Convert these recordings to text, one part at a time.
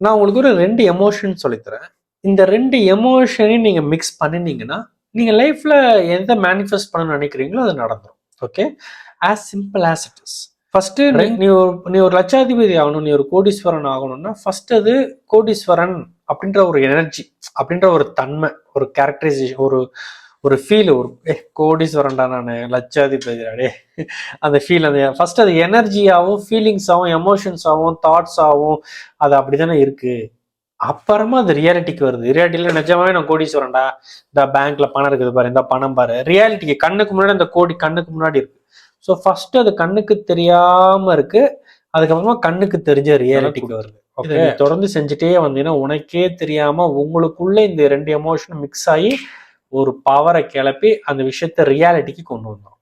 நான் உங்களுக்கு ஒரு ரெண்டு எமோஷன் சொல்லித்தரேன் இந்த ரெண்டு எமோஷனையும் நீங்க மிக்ஸ் பண்ணினீங்கன்னா நீங்க லைஃப்ல எதை மேனிஃபெஸ்ட் பண்ணணும்னு நினைக்கிறீங்களோ அது நடந்துரும். Okay as simple as it is first நீ ஒரு நீ ஒரு லட்சாதிபதி ஆகணும் நீ ஒரு கோடீஸ்வரன் ஆகணும்னா ஃபர்ஸ்ட் அது கோடீஸ்வரன் அப்படின்ற ஒரு எனர்ஜி அப்படின்ற ஒரு தன்மை ஒரு கேரக்டரைசேஷன் ஒரு ஒரு ஃபீல் ஒரு ஏ கோடீஸ்வரன்டா நான் லட்சாதிபதி டே அந்த ஃபீல் அந்த ஃபர்ஸ்ட் அது எனர்ஜியாகவும் ஃபீலிங்ஸாகவும் எமோஷன்ஸாகவும் தாட்ஸாகவும் அது அப்படிதானே இருக்கு. அப்புறமா அது ரியாலிட்டிக்கு வருது. ரியாலிட்டியில நிஜமாவே நான் கோடீஸ்வரன்டா? இந்த பேங்க்ல பணம் இருக்குது பாரு இந்த பணம் பாரு. ரியாலிட்டிக்கு கண்ணுக்கு முன்னாடி அந்த கோடி கண்ணுக்கு முன்னாடி இருக்கு. ஸோ ஃபர்ஸ்ட் அது கண்ணுக்கு தெரியாம இருக்கு. அதுக்கப்புறமா கண்ணுக்கு தெரிஞ்ச ரியாலிட்டிக்கு வருது. தொடர்ந்து செஞ்சுட்டே வந்தீங்கன்னா உனக்கே தெரியாம உங்களுக்குள்ள இந்த ரெண்டு எமோஷனும் மிக்ஸ் ஆகி ஒரு பவரை கிளப்பி அந்த விஷயத்த ரியாலிட்டிக்கு கொண்டு வந்தோம்.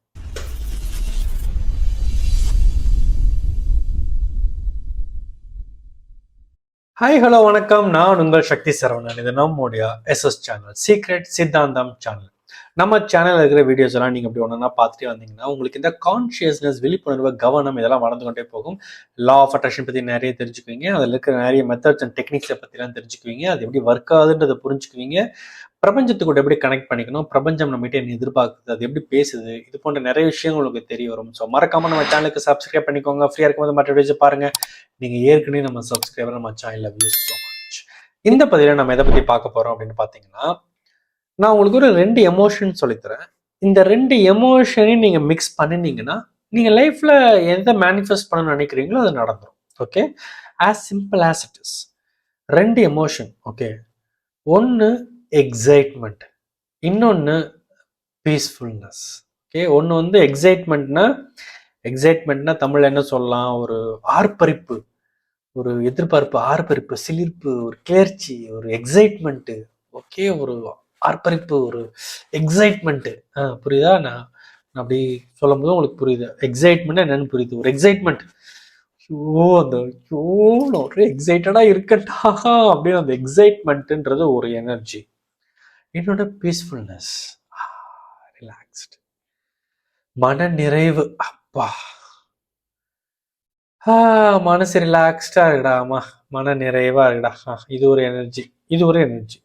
ஹாய் ஹலோ வணக்கம். நான் உங்கள் சக்தி சரவணன். இது நம்முடைய எஸ்எஸ் சேனல் சீக்ரெட் சித்தாந்தம் சேனல் நம்ம சேனலில் இருக்கிற வீடியோஸ் எல்லாம் நீங்கள் அப்படி ஒன்றா பார்த்துட்டே வந்தீங்கன்னா உங்களுக்கு இந்த கான்ஷியஸ்னஸ் விழிப்புணர்வு கவனம் இதெல்லாம் வளர்ந்து கொண்டே போகும். லா ஆஃப் அட்ராக்ஷன் பற்றி நிறைய தெரிஞ்சுக்குவீங்க. அதில் இருக்கிற நிறைய மெத்தட்ஸ் அண்ட் டெக்னிக்ஸை பற்றிலாம் தெரிஞ்சுக்குவீங்க. அது எப்படி ஒர்க் ஆகுதுன்றதை புரிஞ்சுக்குவீங்க. பிரபஞ்சத்துக்கூட எப்படி கனெக்ட் பண்ணிக்கணும்? பிரபஞ்சம் நம்மகிட்ட என்ன எதிர்பார்க்குது? அது எப்படி பேசுது? இது போன்ற நிறைய விஷயங்கள் உங்களுக்கு தெரிய வரும். ஸோ மறக்காம நம்ம சேனலுக்கு சப்ஸ்கிரைப் பண்ணிக்கோங்க. ஃப்ரீயாக இருக்கும்போது மற்ற வீடியோஸ் பாருங்க. நீங்க ஏற்கனவே நம்ம சப்ஸ்கிரைபர் நம்ம சேனல் வியூ ஸோ மச் இந்த பதிவில் நம்ம எதை பற்றி பார்க்க போறோம் அப்படின்னு பார்த்தீங்கன்னா நான் உங்களுக்கு ஒரு ரெண்டு எமோஷன் சொல்லித்தரேன் இந்த ரெண்டு எமோஷனையும் நீங்கள் மிக்ஸ் பண்ணினீங்கன்னா நீங்கள் லைஃப்பில் எந்த மேனிஃபெஸ்ட் பண்ணணும்னு நினைக்கிறீங்களோ அது நடந்துடும் okay as simple as it is ரெண்டு எமோஷன் ஓகே ஒன்று எக்ஸைட்மெண்ட் இன்னொன்று பீஸ்ஃபுல்னஸ் ஓகே ஒன்று வந்து எக்ஸைட்மெண்ட்னா எக்ஸைட்மெண்ட்னா தமிழில் என்ன சொல்லலாம்? ஒரு ஆர்ப்பரிப்பு ஒரு எதிர்பார்ப்பு ஆர்ப்பரிப்பு சிலிர்ப்பு ஒரு கிளர்ச்சி ஒரு எக்ஸைட்மெண்ட்டு ஓகே ஒரு ஆர்ப்பரிப்பு ஒரு எக்ஸைட்மெண்ட்டு புரியுதா? நான் நான் அப்படி சொல்லும் போது உங்களுக்கு புரியுது. எக்ஸைட்மெண்ட் என்னன்னு புரியுது. ஒரு எக்ஸைட்மெண்ட் ஐயோ அந்த ஐயோ ஒரு எக்ஸைட்டடாக இருக்கட்டா? அப்படின்னு அந்த எக்ஸைட்மெண்ட்டுன்றது ஒரு எனர்ஜி என்னோட பீஸ்ஃபுல்னஸ் ரிலாக்ஸ்டு மன நிறைவு அப்பா. ஆ மனசு ரிலாக்ஸ்டா இருக்குடாமா? மன நிறைவா இருக்குடா இது ஒரு எனர்ஜி இது ஒரு எனர்ஜி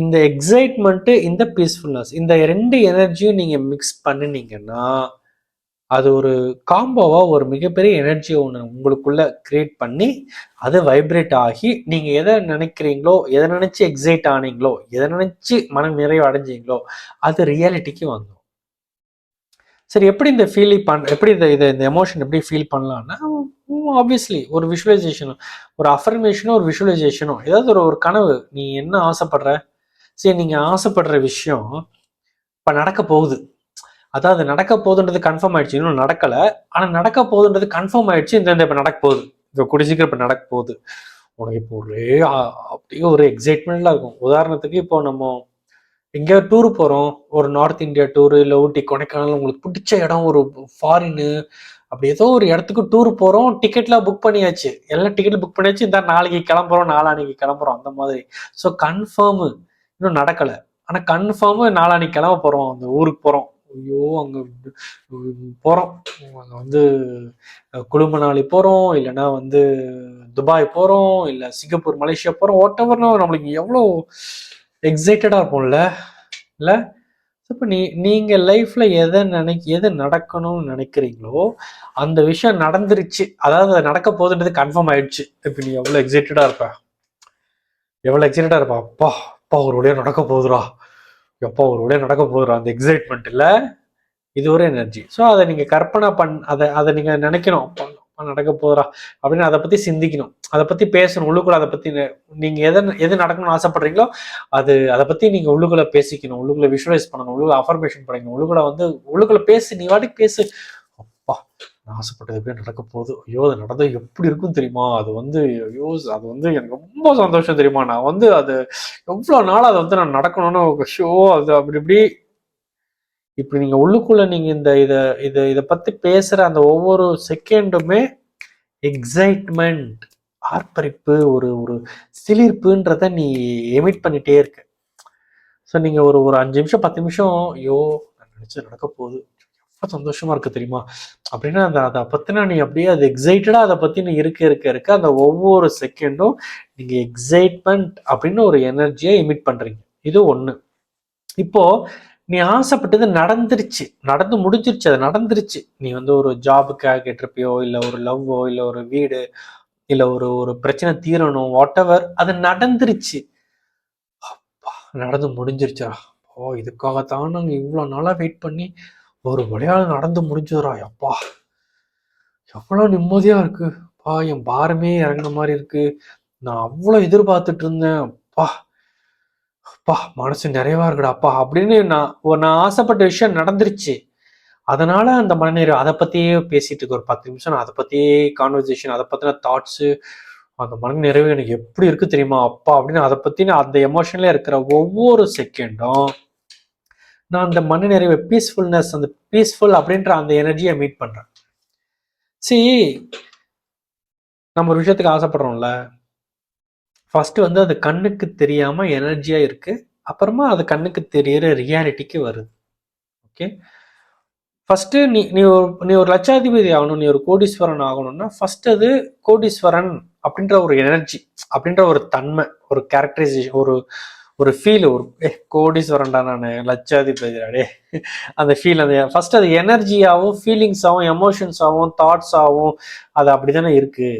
இந்த எக்ஸைட்மெண்ட்டு இந்த பீஸ்ஃபுல்னஸ் இந்த ரெண்டு எனர்ஜியும் நீங்கள் மிக்ஸ் பண்ணினீங்கன்னா அது ஒரு காம்போவாக ஒரு மிகப்பெரிய எனர்ஜியை ஒன்று உங்களுக்குள்ளே கிரியேட் பண்ணி அது வைப்ரேட் ஆகி நீங்கள் எதை நினைக்கிறீங்களோ எதை நினச்சி எக்ஸைட் ஆனீங்களோ எதை நினச்சி மன நிறைவு அடைஞ்சீங்களோ அது ரியாலிட்டிக்கு வந்துடும். சரி எப்படி இந்த ஃபீல் பண் எப்படி இந்த இதை இந்த எமோஷன் எப்படி ஃபீல் பண்ணலான்னா ஆப்வியஸ்லி ஒரு விஷுவலைசேஷனும் ஒரு அஃபர்மேஷனும் ஒரு விஷுவலைசேஷனும் ஏதாவது ஒரு ஒரு கனவு நீ என்ன ஆசைப்படுற? சரி நீங்கள் ஆசைப்படுற விஷயம் இப்போ நடக்க போகுது. அதாவது நடக்க போகுதுன்றது கன்ஃபார்ம் ஆயிடுச்சு. இன்னும் நடக்கல. ஆனால் நடக்க போகுதுன்றது கன்ஃபார்ம் ஆயிடுச்சு. இந்த இந்த இப்போ நடக்க போகுது. இப்போ கூடிய சீக்கிரம் நடக்க போகுது. உனக்கு இப்போ ஒரே அப்படியே ஒரு எக்ஸைட்மெண்ட்லாம் இருக்கும். உதாரணத்துக்கு இப்போ நம்ம எங்கேயோ டூர் போகிறோம் ஒரு நார்த் இந்தியா டூர் இல்லை ஊட்டி கொடைக்கானல் உங்களுக்கு பிடிச்ச இடம் ஒரு ஃபாரின் அப்படி ஏதோ ஒரு இடத்துக்கு டூர் போகிறோம் டிக்கெட்லாம் புக் பண்ணியாச்சு. எல்லாம் டிக்கெட் புக் பண்ணியாச்சு. இந்த நாளைக்கு கிளம்புறோம். நாளான்னைக்கு கிளம்புறோம். அந்த மாதிரி. ஸோ கன்ஃபார்மு இன்னும் நடக்கல. ஆனா கன்ஃபார்ம் நாளான்னைக்கு கிளம்ப போறோம். அந்த ஊருக்கு போறோம். ஐயோ அங்க போகிறோம் போறோம். அங்க வந்து அஹ், குழுமணாலி போறோம். இல்லைன்னா வந்து துபாய் போறோம். இல்ல சிங்கப்பூர் மலேசியா போறோம். வாட் எவர்னா நம்மளுக்கு எவ்வளோ எக்ஸைட்டடா இருப்போம்ல. இல்ல? இப்போ நீ நீங்க லைஃப்ல எதை நினைக்க எது நடக்கணும்னு நினைக்கிறீங்களோ அந்த விஷயம் நடந்துருச்சு. அதாவது அது நடக்க போகுதுன்றது கன்ஃபார்ம் ஆயிடுச்சு. இப்போ நீ எவ்வளோ எக்ஸைட்டடா இருப்ப? எவ்வளோ எக்ஸைட்டடா இருப்பா? அப்பா! அப்பா ஒரு வழியா நடக்க போகுதுடா? எப்பா ஒரு வழியா நடக்க போகுதுடா? அந்த எக்ஸைட்மெண்ட் இல்லை இது ஒரு எனர்ஜி ஸோ அதை நீங்கள் கற்பனை பண் அதை அதை நீங்கள் நினைக்கணும். அப்பா, நடக்க போகுதுடா? அப்படின்னு அதை பற்றி சிந்திக்கணும். அதை பற்றி பேசணும். உள்ளுக்குள்ள அதை பற்றி நீங்கள் எதை எது நடக்கணும்னு ஆசைப்படுறீங்களோ அது அதை பற்றி நீங்கள் உள்ளுக்குள்ள பேசிக்கணும். உள்ளுக்குள்ள விஷுவலைஸ் பண்ணணும். உள்ளுக்குள்ள அஃபர்மேஷன் பண்ணிக்கணும் உள்ளுக்குள்ள வந்து உள்ளுக்குள்ள பேசு. நீ வாட்டி பேசு. அப்பா நான் ஆசைப்பட்டது எப்படியே நடக்க போகுது? ஐயோ அது நடந்தது எப்படி இருக்கும் தெரியுமா? அது வந்து ஐயோ அது வந்து எனக்கு ரொம்ப சந்தோஷம் தெரியுமா? நான் வந்து அது எவ்வளோ நாள் அதை வந்து நான் நடக்கணும்னு ஷோ அது அப்படி இப்படி. இப்படி நீங்கள் உள்ளுக்குள்ளே நீங்கள் இந்த இதை இதை இதை பற்றி பேசுகிற அந்த ஒவ்வொரு செகண்டுமே எக்ஸைட்மெண்ட் ஆர்ப்பரிப்பு ஒரு ஒரு சிலிர்ப்புன்றத நீ எமிட் பண்ணிட்டே இருக்க. ஸோ நீங்கள் ஒரு ஒரு அஞ்சு நிமிஷம் பத்து நிமிஷம் ஐயோ நான் நினச்சி நடக்க போகுது. சந்தோஷமா இருக்கு தெரியுமா? அப்படின்னா அந்த அதை பத்தினா நீ அப்படியே அது எக்ஸைட்டடா அதை பத்தி நீ இருக்க இருக்க இருக்க அந்த ஒவ்வொரு செகண்டும் நீங்க எக்ஸைட்மெண்ட் அப்படின்னு ஒரு எனர்ஜியை இமிட் பண்றீங்க. இது ஒண்ணு. இப்போ நீ ஆசைப்பட்டது நடந்துருச்சு. நடந்து முடிஞ்சிருச்சு. அது நடந்துருச்சு. நீ வந்து ஒரு ஜாபுக்காக கேட்டிருப்பியோ இல்லை ஒரு லவ்வோ இல்லை ஒரு வீடு இல்லை ஒரு ஒரு பிரச்சனை தீரணும் வாட் எவர் அது நடந்துருச்சு. அப்பா நடந்து முடிஞ்சிருச்சா? ஓ இதுக்காகத்தான் நாங்கள் இவ்வளோ நாளாக வெயிட் பண்ணி ஒரு விளையாடு நடந்து முடிஞ்சதுரா அப்பா எவ்வளோ நிம்மதியாக இருக்கு. பா என் பாரமே இறங்கின மாதிரி இருக்கு. நான் அவ்வளோ எதிர்பார்த்துட்டு இருந்தேன். அப்பா அப்பா மனசு நிறைவா இருக்குடா அப்பா அப்படின்னு நான் நான் ஆசைப்பட்ட விஷயம் நடந்துருச்சு. அதனால அந்த மனநிறைவு அதை பத்தியே பேசிட்டு இருக்கு ஒரு பத்து நிமிஷம் நான் அதை பத்தியே கான்வர்சேஷன் அதை பத்தின தாட்ஸு அந்த மன நிறைவு எனக்கு எப்படி இருக்கு தெரியுமா அப்பா அப்படின்னு அதை பத்தின அந்த எமோஷன்ல இருக்கிற ஒவ்வொரு செகண்டும் நான் அந்த மன நிறைவு பீஸ்ஃபுல்னஸ் அந்த பீஸ்ஃபுல் அப்படின்ற அந்த எனர்ஜியை மீட் பண்ணுறேன் சி நம்ம ஒரு விஷயத்துக்கு ஆசைப்படுறோம்ல. ஃபர்ஸ்ட் வந்து அது கண்ணுக்கு தெரியாம எனர்ஜியா இருக்கு. அப்புறமா அது கண்ணுக்கு தெரியற ரியாலிட்டிக்கு வருது. ஓகே ஃபர்ஸ்ட் நீ நீ ஒரு நீ ஒரு லட்சாதிபதி ஆகணும் நீ ஒரு கோடீஸ்வரன் ஆகணும்னா ஃபர்ஸ்ட் அது கோடீஸ்வரன் அப்படின்ற ஒரு எனர்ஜி அப்படின்ற ஒரு தன்மை ஒரு கேரக்டரைசேஷன் ஒரு ஒரு ஃபீல் ஒரு ஏ கோடீஸ்வரன்டா நான் லட்சாதிபதி அடே அந்த ஃபீல் அந்த ஃபர்ஸ்ட் அது எனர்ஜியாகவும் ஃபீலிங்ஸாகவும் எமோஷன்ஸாகவும் தாட்ஸாகவும் அது அப்படிதானே இருக்குது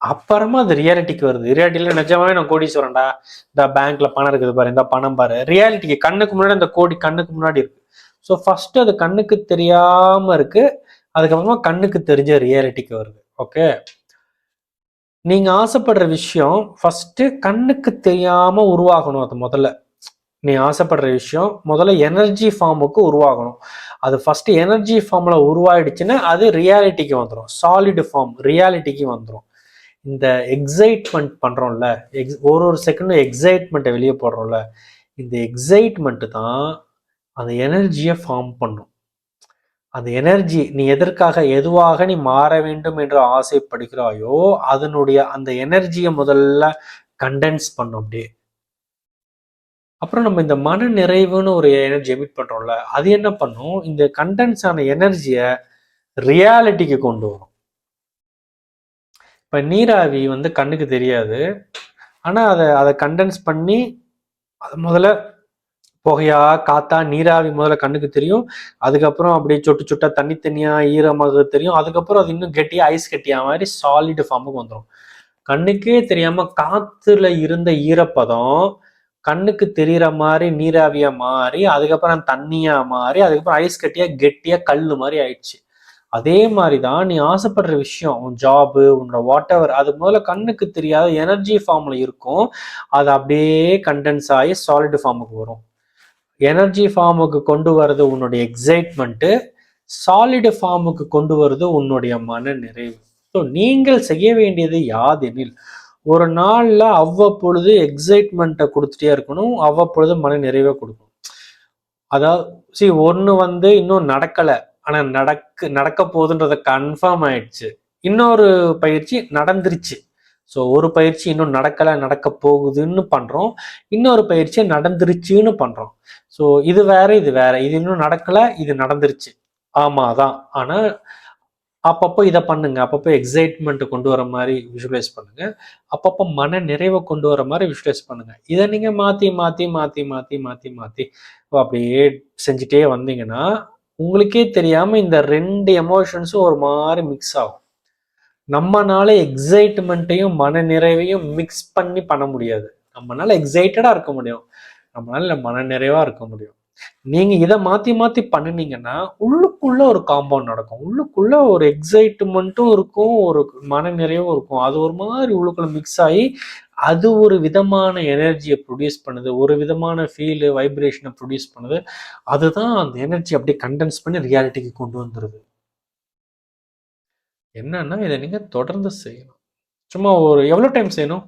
அப்புறமா அது ரியாலிட்டிக்கு வருது. ரியாலிட்டியில நிஜமாவே நான் கோடீஸ்வரன்டா இந்த பேங்க்ல பணம் இருக்குது பாரு இந்த பணம் பாரு. ரியாலிட்டிக்கு கண்ணுக்கு முன்னாடி இந்த கோடி கண்ணுக்கு முன்னாடி இருக்கு. ஸோ ஃபர்ஸ்ட் அது கண்ணுக்கு தெரியாம இருக்கு. அதுக்கப்புறமா கண்ணுக்கு தெரிஞ்ச ரியாலிட்டிக்கு வருது. ஓகே நீங்க ஆசைப்படுற விஷயம் ஃபர்ஸ்ட் கண்ணுக்கு தெரியாம உருவாகணும் அது முதல்ல. நீ ஆசைப்படுற விஷயம் முதல்ல எனர்ஜி ஃபார்முக்கு உருவாகணும். அது ஃபர்ஸ்ட் எனர்ஜி ஃபார்ம்ல உருவாயிடுச்சுன்னா அது ரியாலிட்டிக்கு வந்துடும் சாலிடு ஃபார்ம் ரியாலிட்டிக்கு வந்துடும் இந்த எக்ஸைட்மெண்ட் பண்றோம்ல எக்ஸ் ஒரு ஒரு செகண்டும் எக்ஸைட்மெண்ட்டை வெளியே போடுறோம்ல இந்த எக்ஸைட்மெண்ட் தான் அந்த எனர்ஜியை ஃபார்ம் பண்ணும். அந்த எனர்ஜி நீ எதற்காக எதுவாக நீ மாற வேண்டும் என்று ஆசைப்படுகிறாயோ அதனுடைய அந்த எனர்ஜியை முதல்ல கண்டென்ஸ் பண்ணும் அப்படியே. அப்புறம் நம்ம இந்த மன நிறைவுன்னு ஒரு எனர்ஜி எமிட் பண்றோம்ல அது என்ன பண்ணும்? இந்த கண்டென்ஸ் ஆன எனர்ஜியை ரியாலிட்டிக்கு கொண்டு வரும். இப்போ நீராவி வந்து கண்ணுக்கு தெரியாது. ஆனால் அதை அதை கண்டென்ஸ் பண்ணி அது முதல்ல புகையா காத்தா நீராவி முதல்ல கண்ணுக்கு தெரியும். அதுக்கப்புறம் அப்படியே சொட்டு சுட்டா தண்ணி ஈரமாக தெரியும். அதுக்கப்புறம் அது இன்னும் கெட்டியா ஐஸ் கட்டியா மாதிரி சாலிடு ஃபார்முக்கு வந்துடும் கண்ணுக்கே தெரியாம காத்துல இருந்த ஈரப்பதம் கண்ணுக்கு தெரியற மாதிரி நீராவியா மாறி அதுக்கப்புறம் தண்ணியா மாறி அதுக்கப்புறம் ஐஸ் கட்டியா கெட்டியா கல் மாதிரி ஆயிடுச்சு. அதே மாதிரி தான் நீ ஆசைப்படுற விஷயம் உன் ஜாபு உன்னோட வாட் எவர் அது முதல்ல கண்ணுக்கு தெரியாத எனர்ஜி ஃபார்ம்ல இருக்கும். அது அப்படியே கண்டென்ஸ் ஆகி சாலிட் ஃபார்முக்கு வரும். எனர்ஜி ஃபார்முக்கு கொண்டு வர்றது உன்னுடைய எக்ஸைட்மெண்ட்டு சாலிடு ஃபார்முக்கு கொண்டு வர்றது உன்னுடைய மன நிறைவு ஸோ நீங்கள் செய்ய வேண்டியது யாதெனில் ஒரு நாளில் அவ்வப்பொழுது எக்ஸைட்மெண்ட்டை கொடுத்துட்டே இருக்கணும் அவ்வப்பொழுது மன நிறைவை கொடுக்கணும். அதாவது சி ஒன்று வந்து இன்னும் நடக்கலை ஆனால் நடக்கு நடக்க போகுதுன்றத கன்ஃபார்ம் ஆயிடுச்சு. இன்னொரு பயிற்சி நடந்துருச்சு. ஸோ ஒரு பயிற்சி இன்னும் நடக்கலை நடக்க போகுதுன்னு பண்ணுறோம் இன்னொரு பயிற்சி நடந்துருச்சுன்னு பண்ணுறோம் ஸோ இது வேற இது வேற. இது இன்னும் நடக்கலை இது நடந்துருச்சு. ஆமாம் தான் ஆனால் அப்பப்போ இதை பண்ணுங்க. அப்பப்போ எக்ஸைட்மெண்ட் கொண்டு வர மாதிரி விஷுவலைஸ் பண்ணுங்க. அப்பப்போ மன நிறைவை கொண்டு வர மாதிரி விஷுவலைஸ் பண்ணுங்க. இதை நீங்க மாத்தி மாத்தி மாத்தி மாத்தி மாத்தி மாத்தி அப்படியே செஞ்சுட்டே வந்தீங்கன்னா உங்களுக்கே தெரியாம இந்த ரெண்டு எமோஷன்ஸும் ஒரு மாதிரி மிக்ஸ் ஆகும். நம்மனால எக்ஸைட்மெண்ட்டையும் மன நிறைவையும் மிக்ஸ் பண்ணி பண்ண முடியாது. நம்மளால எக்ஸைட்டடா இருக்க முடியும். நம்மளால மன நிறைவாக இருக்க முடியும். நீங்க இதை மாத்தி மாத்தி பண்ணினீங்கன்னா உள்ளுக்குள்ள ஒரு காம்பவுண்ட் நடக்கும். உள்ளுக்குள்ள ஒரு எக்ஸைட்மெண்ட்டும் இருக்கும் ஒரு மன நிறைவும் இருக்கும். அது ஒரு மாதிரி உள்ளுக்குள்ள மிக்ஸ் ஆகி அது ஒரு விதமான எனர்ஜியை ப்ரொடியூஸ் பண்ணுது. ஒரு விதமான ஃபீலு வைப்ரேஷனை ப்ரொடியூஸ் பண்ணுது. அதுதான் அந்த எனர்ஜி அப்படியே கண்டென்ஸ் பண்ணி ரியாலிட்டிக்கு கொண்டு வந்துடுது என்னன்னா இதை நீங்க தொடர்ந்து செய்யணும். சும்மா ஒரு எவ்வளோ டைம் செய்யணும்?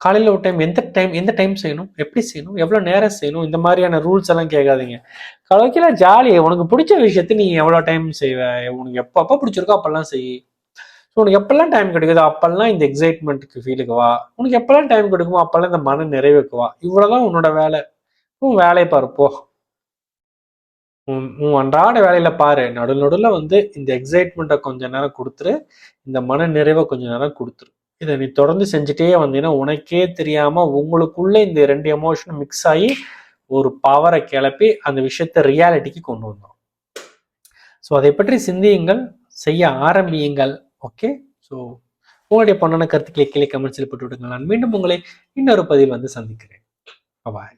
காலையில் ஒரு டைம் எந்த டைம் எந்த டைம் செய்யணும்? எப்படி செய்யணும்? எவ்வளோ நேரம் செய்யணும்? இந்த மாதிரியான ரூல்ஸ் எல்லாம் கேட்காதீங்க. கலக்கில ஜாலி உனக்கு பிடிச்ச விஷயத்த நீ எவ்வளோ டைம் செய்வ? உனக்கு எப்போ அப்போ பிடிச்சிருக்கோ அப்போல்லாம் செய். ஸோ உனக்கு எப்பெல்லாம் டைம் கிடைக்குதோ அப்பெல்லாம் இந்த எக்ஸைட்மெண்ட்டுக்கு ஃபீலுக்கு வா. உனக்கு எப்பெல்லாம் டைம் கிடைக்குமோ அப்பெல்லாம் இந்த மன நிறைவுக்கு வா. இவ்வளோதான் உன்னோட வேலை. உன் வேலையை பாருப்போ உன் உன் அன்றாட வேலையில பாரு. நடு நடுவில் வந்து இந்த எக்ஸைட்மெண்ட்டை கொஞ்ச நேரம் கொடுத்துரு. இந்த மன நிறைவை கொஞ்ச நேரம் கொடுத்துரு. இதை நீ தொடர்ந்து செஞ்சுட்டே வந்தீங்கன்னா உனக்கே தெரியாம உங்களுக்குள்ள இந்த ரெண்டு எமோஷனும் மிக்ஸ் ஆகி ஒரு பவரை கிளப்பி அந்த விஷயத்தை ரியாலிட்டிக்கு கொண்டு வந்தோம் ஸோ அதை பற்றி சிந்தியுங்கள். செய்ய ஆரம்பியுங்கள். ஓகே ஸோ உங்களுடைய பொண்ணான கருத்துக்களை கீழே கமெண்ட்ஸில் போட்டு விடுங்கள். நான் மீண்டும் உங்களை இன்னொரு பதிவில் வந்து சந்திக்கிறேன். பாய்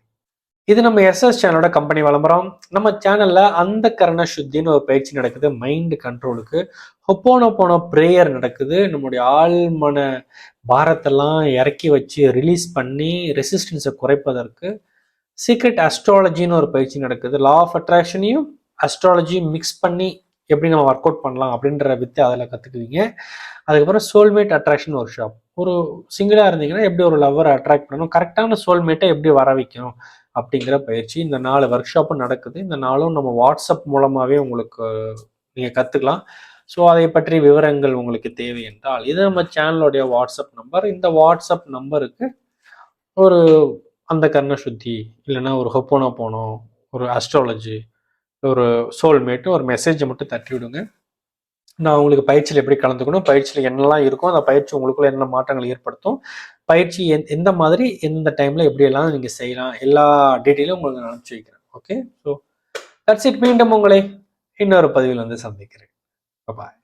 இது நம்ம எஸ்எஸ் சேனலோட கம்பெனி விளம்பரம். நம்ம சேனல்ல அந்த கரண சுத்தின்னு ஒரு பயிற்சி நடக்குது. மைண்ட் கண்ட்ரோலுக்கு ஒப்போன போன ப்ரேயர் நடக்குது. நம்முடைய ஆழ்மன பாரத்தெல்லாம் இறக்கி வச்சு ரிலீஸ் பண்ணி ரெசிஸ்டன்ஸை குறைப்பதற்கு சீக்ரெட் அஸ்ட்ராலஜின்னு ஒரு பயிற்சி நடக்குது. லா ஆஃப் அட்ராக்ஷனையும் அஸ்ட்ராலஜியும் மிக்ஸ் பண்ணி எப்படி நம்ம ஒர்க் அவுட் பண்ணலாம் அப்படின்ற வித்தை அதில் கற்றுக்குவீங்க அதுக்கப்புறம் சோல்மேட் அட்ராக்ஷன் ஒர்க் ஷாப் ஒரு சிங்கிளாக இருந்தீங்கன்னா எப்படி ஒரு லவ்வரை அட்ராக்ட் பண்ணணும்? கரெக்டான சோல்மேட்டை எப்படி வர வைக்கணும்? அப்படிங்கிற பயிற்சி. இந்த நாலு ஒர்க் ஷாப்பும் நடக்குது. இந்த நாளும் நம்ம வாட்ஸ்அப் மூலமாகவே உங்களுக்கு நீங்கள் கற்றுக்கலாம் ஸோ அதை பற்றி விவரங்கள் உங்களுக்கு தேவை என்றால் இது நம்ம சேனலுடைய வாட்ஸ்அப் நம்பர் இந்த வாட்ஸ்அப் நம்பருக்கு ஒரு அந்த கர்ண சுத்தி இல்லைன்னா ஒரு ஹொப்போனா போனோம் ஒரு அஸ்ட்ராலஜி ஒரு சோல்மேட்டு ஒரு மெசேஜை மட்டும் தட்டி விடுங்க நான் உங்களுக்கு பயிற்சியில் எப்படி கலந்துக்கணும் பயிற்சியில் என்னெல்லாம் இருக்கும் அந்த பயிற்சி உங்களுக்குள்ள என்ன மாற்றங்கள் ஏற்படுத்தும் பயிற்சி எந் எந்த மாதிரி எந்த டைமில் எப்படியெல்லாம் நீங்கள் செய்யலாம் எல்லா டீட்டெயிலும் உங்களுக்கு நான் அனுப்பிச்சி வைக்கிறேன். ஓகே ஸோ தட்ஸ் இட் மீண்டும் உங்களை இன்னொரு பதிவில் வந்து சந்திக்கிறேன். பாய்